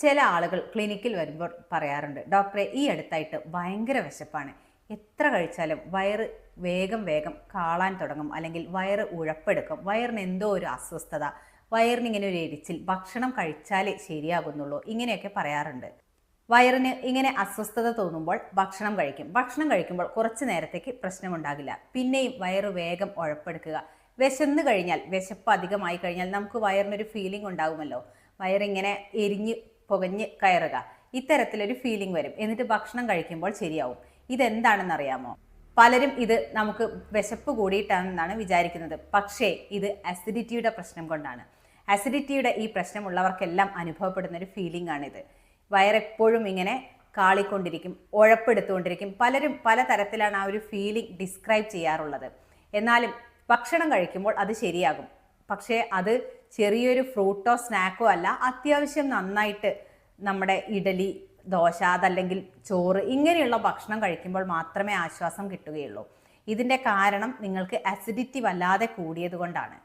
ചില ആളുകൾ ക്ലിനിക്കിൽ വരുമ്പോൾ പറയാറുണ്ട് ഡോക്ടറെ ഈ അടുത്തായിട്ട് ഭയങ്കര വിശപ്പാണ്. എത്ര കഴിച്ചാലും വയറ് വേഗം വേഗം കാളാൻ തുടങ്ങും അല്ലെങ്കിൽ വയറ് ഉഴപ്പെടുക്കും. വയറിന് എന്തോ ഒരു അസ്വസ്ഥത വയറിന് ഇങ്ങനെ ഒരു എരിച്ചിൽ ഭക്ഷണം കഴിച്ചാലേ ശരിയാകുന്നുള്ളൂ ഇങ്ങനെയൊക്കെ പറയാറുണ്ട്. വയറിന് ഇങ്ങനെ അസ്വസ്ഥത തോന്നുമ്പോൾ ഭക്ഷണം കഴിക്കും. ഭക്ഷണം കഴിക്കുമ്പോൾ കുറച്ച് നേരത്തേക്ക് പ്രശ്നമുണ്ടാകില്ല. പിന്നെയും വയറ് വേഗം ഉഴപ്പെടുക്കുക. വിശന്ന് കഴിഞ്ഞാൽ വിശപ്പ് അധികമായി കഴിഞ്ഞാൽ നമുക്ക് വയറിനൊരു ഫീലിംഗ് ഉണ്ടാകുമല്ലോ വയറിങ്ങനെ എരിഞ്ഞ് പുകഞ്ഞ് കയറുക. ഇത്തരത്തിലൊരു ഫീലിംഗ് വരും. എന്നിട്ട് ഭക്ഷണം കഴിക്കുമ്പോൾ ശരിയാവും. ഇതെന്താണെന്ന് അറിയാമോ പലരും ഇത് നമുക്ക് വിശപ്പ് കൂടിയിട്ടാണെന്നാണ് വിചാരിക്കുന്നത്. പക്ഷേ ഇത് അസിഡിറ്റിയുടെ പ്രശ്നം കൊണ്ടാണ്. അസിഡിറ്റിയുടെ ഈ പ്രശ്നമുള്ളവർക്കെല്ലാം അനുഭവപ്പെടുന്ന ഒരു ഫീലിംഗ് ആണിത്. വയറെപ്പോഴും ഇങ്ങനെ കാളിക്കൊണ്ടിരിക്കും ഉഴപ്പെടുത്തുകൊണ്ടിരിക്കും. പലരും പല തരത്തിലാണ് ആ ഒരു ഫീലിംഗ് ഡിസ്ക്രൈബ് ചെയ്യാറുള്ളത്. എന്നാലും ഭക്ഷണം കഴിക്കുമ്പോൾ അത് ശരിയാകും. പക്ഷേ അത് ചെറിയൊരു ഫ്രൂട്ടോ സ്നാക്കോ അല്ല അത്യാവശ്യം നന്നായിട്ട് നമ്മുടെ ഇഡലി ദോശ അതല്ലെങ്കിൽ ചോറ് ഇങ്ങനെയുള്ള ഭക്ഷണം കഴിക്കുമ്പോൾ മാത്രമേ ആശ്വാസം കിട്ടുകയുള്ളൂ. ഇതിന്റെ കാരണം നിങ്ങൾക്ക് അസിഡിറ്റി വല്ലാതെ കൂടിയത് കൊണ്ടാണ്.